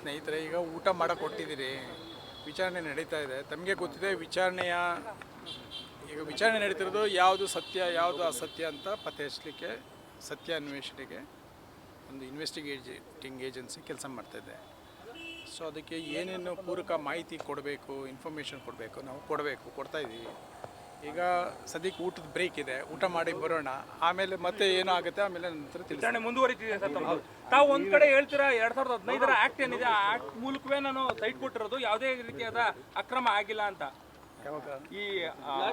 ಸ್ನೇಹಿತರೆ, ಈಗ ಊಟ ಮಾಡಕ್ಕೆ ಕೊಟ್ಟಿದ್ದೀರಿ ವಿಚಾರಣೆ ನಡೀತಾ ಇದೆ. ತಮಗೆ ಗೊತ್ತಿದೆ ವಿಚಾರಣೆಯ, ಈಗ ವಿಚಾರಣೆ ನಡೀತಿರೋದು ಯಾವುದು ಸತ್ಯ, ಯಾವುದು ಅಸತ್ಯ ಅಂತ ಪತ್ತೆ ಹಚ್ಚಲಿಕ್ಕೆ ಸತ್ಯ ಅನ್ವೇಷಣೆಗೆ ಒಂದು ಇನ್ವೆಸ್ಟಿಗೇಟಿಂಗ್ ಏಜೆನ್ಸಿ ಕೆಲಸ ಮಾಡ್ತಾಯಿದೆ ಸೊ ಅದಕ್ಕೆ ಏನೇನು ಪೂರಕ ಮಾಹಿತಿ ಕೊಡಬೇಕು ಇನ್ಫಾರ್ಮೇಷನ್ ಕೊಡಬೇಕು, ನಾವು ಕೊಡಬೇಕು, ಕೊಡ್ತಾ ಇದ್ದೀವಿ. ಈಗ ಸದ್ಯಕ್ಕೆ ಊಟದ ಬ್ರೇಕ್ ಇದೆ. ಊಟ ಮಾಡಿ ಬರೋಣ. ಆಮೇಲೆ ಮತ್ತೆ ಏನೋ ಆಗುತ್ತೆ ಆಮೇಲೆ ನಂತರ ವಿಚಾರಣೆ ಮುಂದುವರಿತಿದೆ ಸರ್ ತಮ್ಮ ತಾವು ಒಂದ್ ಕಡೆ ಹೇಳ್ತೀರಾ ಎರಡ್ ಸಾವಿರದ ಹದಿನೈದರ ಆಕ್ಟ್ ಏನಿದೆ? ಆ ಆಕ್ಟ್ ಮೂಲಕವೇ ನಾನು ಸೈಟ್ ಕೊಟ್ಟಿರೋದು ಯಾವುದೇ ರೀತಿಯಾದ ಅಕ್ರಮ ಆಗಿಲ್ಲ ಅಂತ. ಈ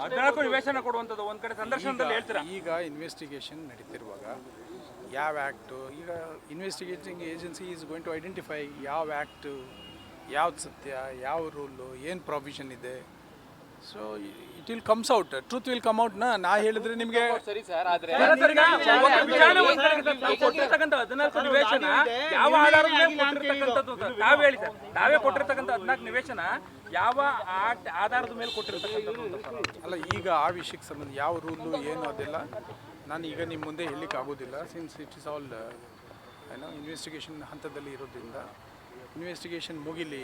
ಹದಿನಾಲ್ಕು ನಿವೇಶನ ಕೊಡುವಂತದ್ದು ಒಂದ್ ಕಡೆ ಸಂದರ್ಶನದಲ್ಲಿ ಹೇಳ್ತೀರಾ? ಈಗ ಇನ್ವೆಸ್ಟಿಗೇಷನ್ ನಡೀತಿರುವಾಗ ಯಾವ ಆ್ಯಕ್ಟು ಈಗ investigating agency is going to identify ಯಾವ ಆ್ಯಕ್ಟು ಯಾವ್ದು ಸತ್ಯ ಯಾವ ರೂಲು ಏನು ಪ್ರಾವಿಷನ್ ಇದೆ? So it will comes out truth will come out ನಾ ನಾ ಹೇಳಿದ್ರೆ ನಿಮಗೆ ಸರಿ ಸರ್ ಆದ್ರೆ ಕೊಟ್ಟಿರ್ತಕ್ಕಂಥ ಹದಿನಾಲ್ಕು ನಿವೇಶನ ಯಾವ ಆಧಾರದ ಮೇಲೆ ಕೊಟ್ಟಿರ್ತಕ್ಕಂಥದ್ದು ಅಂತ ತಾವೇ ಹೇಳಿ ಸರ್. ತಾವೇ ಕೊಟ್ಟಿರ್ತಕ್ಕಂಥ ಹದಿನಾಲ್ಕು ನಿವೇಶನ ಯಾವ ಆಧಾರದ ಮೇಲೆ ಕೊಟ್ಟಿರ್ತಕ್ಕಂಥದ್ದು ಅಂತ. ಅಲ್ಲ ಈಗ ಆ ವಿಷಯಕ್ಕೆ ಸಂಬಂಧ ಯಾವ ರೂಲು ಏನು ಅದೆಲ್ಲ ನಾನು ಈಗ ನಿಮ್ಮ ಮುಂದೆ ಹೇಳಲಿಕ್ಕೆ ಆಗೋದಿಲ್ಲ. ಸಿನ್ಸ್ ಇಟ್ ಇಸ್ ಆಲ್ ಏನೋ ಇನ್ವೆಸ್ಟಿಗೇಷನ್ ಹಂತದಲ್ಲಿ ಇರೋದ್ರಿಂದ ಇನ್ವೆಸ್ಟಿಗೇಷನ್ ಮುಗಿಲಿ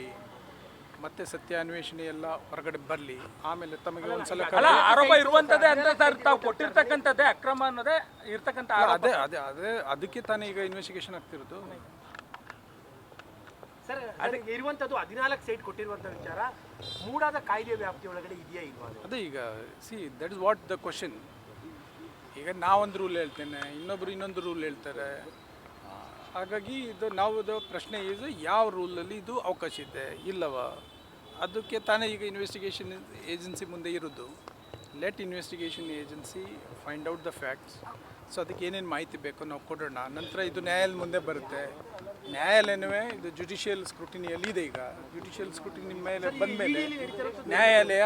ಮತ್ತೆ ಸತ್ಯ ಅನ್ವೇಷಣೆ ಎಲ್ಲ ಹೊರಗಡೆ ಬರಲಿ ಆಮೇಲೆ ತಮಗೆ ಒಂದ್ಸಲ ಅಲ್ಲ ಆರೋಪ ಇರುವಂತದ್ದೇ ಅಂತ ಸರ್ ತಾವು ಕೊಟ್ಟಿರ್ತಕ್ಕಂಥದ್ದೇ ಅಕ್ರಮ ಅನ್ನೋದೇ ಇರ್ತಕ್ಕಂಥ ಆರೋಪ. ಅದೇ ಅದೇ ಅದೇ ಅದಕ್ಕೆ ತಾನೇ ಈಗ ಇನ್ವೆಸ್ಟಿಗೇಷನ್ ಆಗ್ತಿರೋದು. ಸರ್ ಅದಕ್ಕೆ ಇರುವಂಥದ್ದು ಹದಿನಾಲ್ಕು ಸೈಟ್ ಕೊಟ್ಟಿರುವಂತ ವಿಚಾರ ಮೂಡಾದ ಕಾಯ್ದೆ ವ್ಯಾಪ್ತಿ ಒಳಗಡೆ ಇದೆಯಾ ಇಲ್ವಾ ಅದು? ಅದೇ ಈಗ see that is what the question ಈಗ ನಾವೊಂದು ರೂಲ್ ಹೇಳ್ತೇನೆ ಇನ್ನೊಬ್ರು ಇನ್ನೊಂದು ರೂಲ್ ಹೇಳ್ತಾರೆ. ಆ, ಹಾಗಾಗಿ ಇದು ನಾವು ಪ್ರಶ್ನೆ ಇದು ಯಾವ ರೂಲಲ್ಲಿ ಇದು ಅವಕಾಶ ಇದೆ? ಇಲ್ಲವ? ಅದಕ್ಕೆ ತಾನೇ ಈಗ ಇನ್ವೆಸ್ಟಿಗೇಷನ್ ಏಜೆನ್ಸಿ ಮುಂದೆ ಇರೋದು. Let investigation agency find out the facts so ಅದಕ್ಕೆ ಏನೇನು ಮಾಹಿತಿ ಬೇಕೋ ನಾವು ಕೊಡೋಣ. ನಂತರ ಇದು ನ್ಯಾಯಾಲಯ ಮುಂದೆ ಬರುತ್ತೆ. ನ್ಯಾಯಾಲಯವೇ ಇದು ಜುಡಿಷಿಯಲ್ ಸ್ಕ್ರೂಟಿನಿಯಲ್ಲಿ ಇದೆ ಈಗ. ಜುಡಿಷಿಯಲ್ ಸ್ಕ್ರೂಟಿನಿ ಮೇಲೆ ಬಂದಮೇಲೆ ನ್ಯಾಯಾಲಯ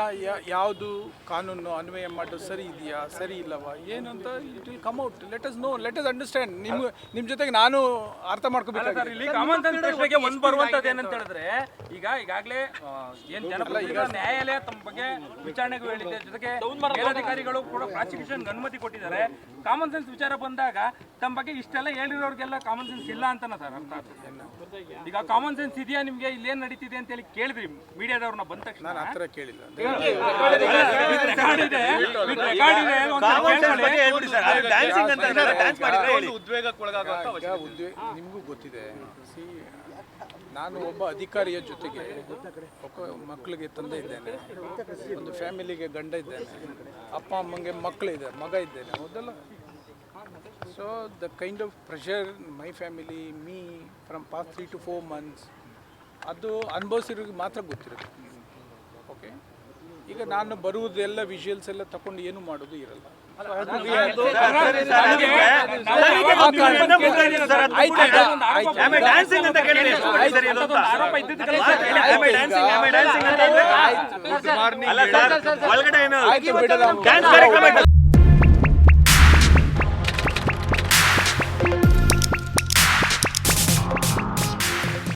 ಯಾವುದು ಕಾನೂನು ಅನ್ವಯ ಮಾಡೋದು ಸರಿ ಇದೆಯಾ ಸರಿ ಇಲ್ಲವಾ ಏನು ಅಂತ it will come out let us know let us understand ನಿಮ್ಮ ನಿಮ್ಮ ಜೊತೆಗೆ ನಾನು ಅರ್ಥ ಸರ್ ಮಾಡ್ಕೋಬೇಕಾಗಿದೆ ಇಲ್ಲಿ ಕಾಮನ್ ಸೆನ್ಸ್ ಪ್ರಶ್ನೆಗೆ ಒಂದ್ ಬರುವಂತದ್ದು ಏನಂತ ಹೇಳಿದ್ರೆ ಈಗ ಈಗಾಗಲೇ ಏನು ಜನಪದ ಈಗ ನ್ಯಾಯಾಲಯ ತಮ್ಮ ಬಗ್ಗೆ ವಿಚಾರಣೆಗೆ ಹೇಳಿದೆ ಜೊತೆಗೆ ಅಧಿಕಾರಿಗಳು ಕೂಡ ಪ್ರಾಸಿಕ್ಯೂಷನ್ ಅನುಮತಿ ಕೊಟ್ಟಿದ್ದಾರೆ. ಕಾಮನ್ ಸೆನ್ಸ್ ವಿಚಾರ ಬಂದಾಗ ತಮ್ಮ ಬಗ್ಗೆ ಇಷ್ಟೆಲ್ಲ ಹೇಳಿರೋರಿಗೆಲ್ಲ ಕಾಮನ್ ಸೆನ್ಸ್ ಇಲ್ಲ ಅಂತನ ಸರ್ ಅರ್ಥ ಆಗ್ತದೆ. ಈಗ ಕಾಮನ್ ಸೆನ್ಸ್ ಇದೆಯಾ ನಿಮ್ಗೆ? ಇಲ್ಲಿ ಏನ್ ನಡೀತಿದೆ ಅಂತ ಹೇಳಿ ಕೇಳಿದ್ರಿ ಮೀಡಿಯಾದವ್ರನ್ನ ಬಂದ ತಕ್ಷಣ. ನಾನು ಆ ಥರ ಕೇಳಿಲ್ಲ ನಿಮಗೂ ಗೊತ್ತಿದೆ. ನಾನು ಒಬ್ಬ ಅಧಿಕಾರಿಯ ಜೊತೆಗೆ ಒಬ್ಬ ಮಕ್ಕಳಿಗೆ ತಂದೆ ಇದ್ದೇನೆ. ಒಂದು ಫ್ಯಾಮಿಲಿಗೆ ಗಂಡ ಇದ್ದೇನೆ. ಅಪ್ಪ ಅಮ್ಮಂಗೆ ಮಕ್ಕಳಿದೆ ಮಗ ಇದ್ದೇನೆ. ಹೌದಲ್ಲ? So the kind of pressure my family me from past three to four months ಅದು ಅನುಭವಿಸಿರೋರಿಗೆ ಮಾತ್ರ ಗೊತ್ತಿರುತ್ತೆ ಓಕೆ ಈಗ ನಾನು ಬರುವುದೆಲ್ಲ ವಿಜುವಲ್ಸ್ ಎಲ್ಲ ತಗೊಂಡು ಏನು ಮಾಡೋದು ಇರಲ್ಲ ಒಳಗಡೆ